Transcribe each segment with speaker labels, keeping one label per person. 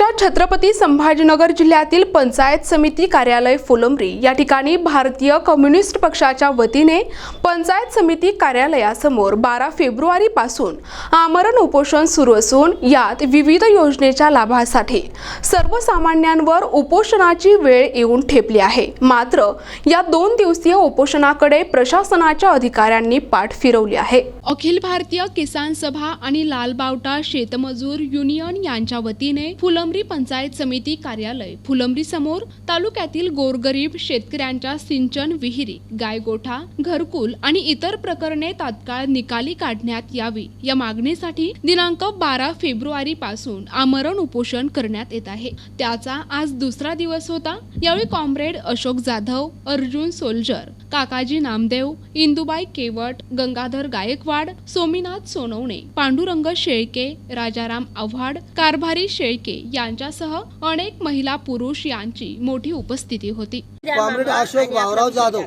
Speaker 1: मराठवाड्याच्या छत्रपती संभाजीनगर जिल्ह्यातील पंचायत समिती कार्यालय फुलंब्री या ठिकाणी भारतीय कम्युनिस्ट पक्षाच्या वतीने पंचायत समिती कार्यालयासमोर बारा फेब्रुवारी पासून आमरण उपोषण सुरू असून यात विविध योजनेच्या लाभासाठी सर्वसामान्यांवर उपोषणाची वेळ येऊन ठेपली आहे. मात्र या दोन दिवसीय उपोषणाकडे प्रशासनाच्या अधिकाऱ्यांनी पाठ फिरवली आहे. अखिल भारतीय किसान सभा आणि लालबावटा शेतमजूर युनियन यांच्या वतीने फुलंब्री पंचायत समिती कार्यालय फुलंब्री समोर तालुक्यातील गोरगरीब शेतकऱ्यांच्या सिंचन विहिरी गायगोठा घरकुल आणि इतर प्रकरणे तात्काळ निकाली काढण्यात यावी. या मागणीसाठी दिनांक बारा फेब्रुवारी पासून आमरण उपोषण करण्यात येत आहे. त्याचा आज दुसरा दिवस होता. यावेळी कॉम्रेड अशोक जाधव अर्जुन सोल्जर काकाजी नामदेव इंदुबाई केवट गंगाधर गायकवाड सोमीनाथ सोनवणे पांडुरंग शेळके राजाराम आव्हाड कारभारी शेळके यांच्यासह अनेक महिला पुरुष यांची मोठी उपस्थिती होती.
Speaker 2: कॉम्रेड अशोक भाऊराव जाधव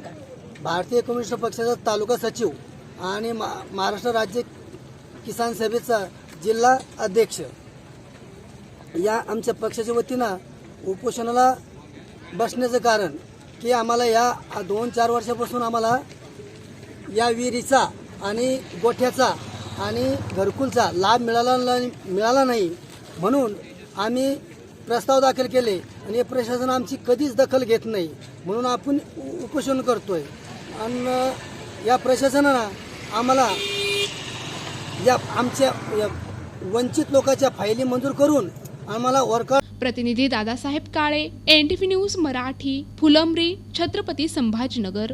Speaker 2: भारतीय कम्युनिस्ट पक्षाचा तालुका सचिव आणि मा- महाराष्ट्र राज्य किसान सभेचा जिल्हा अध्यक्ष. या आमच्या पक्षाच्या वतीनं उपोषणाला बसण्याचं कारण की आम्हाला या दोन चार वर्षापासून आम्हाला या विहिरीचा आणि गोठ्याचा आणि घरकुलचा लाभ मिळाला नाही मिळाला नाही म्हणून आम्ही प्रस्ताव दाखल केले आणि प्रशासन आमची कधीच दखल घेत नाही म्हणून आपण उ- उपोषण करतोय. आणि या प्रशासनानं आम्हाला या आमच्या या वंचित लोकांच्या फायली मंजूर करून आम्हाला वर्कर
Speaker 1: प्रतिनिधी Dadasaheb Kale N T V news Marathi Phulambri Chhatrapati Sambhajinagar.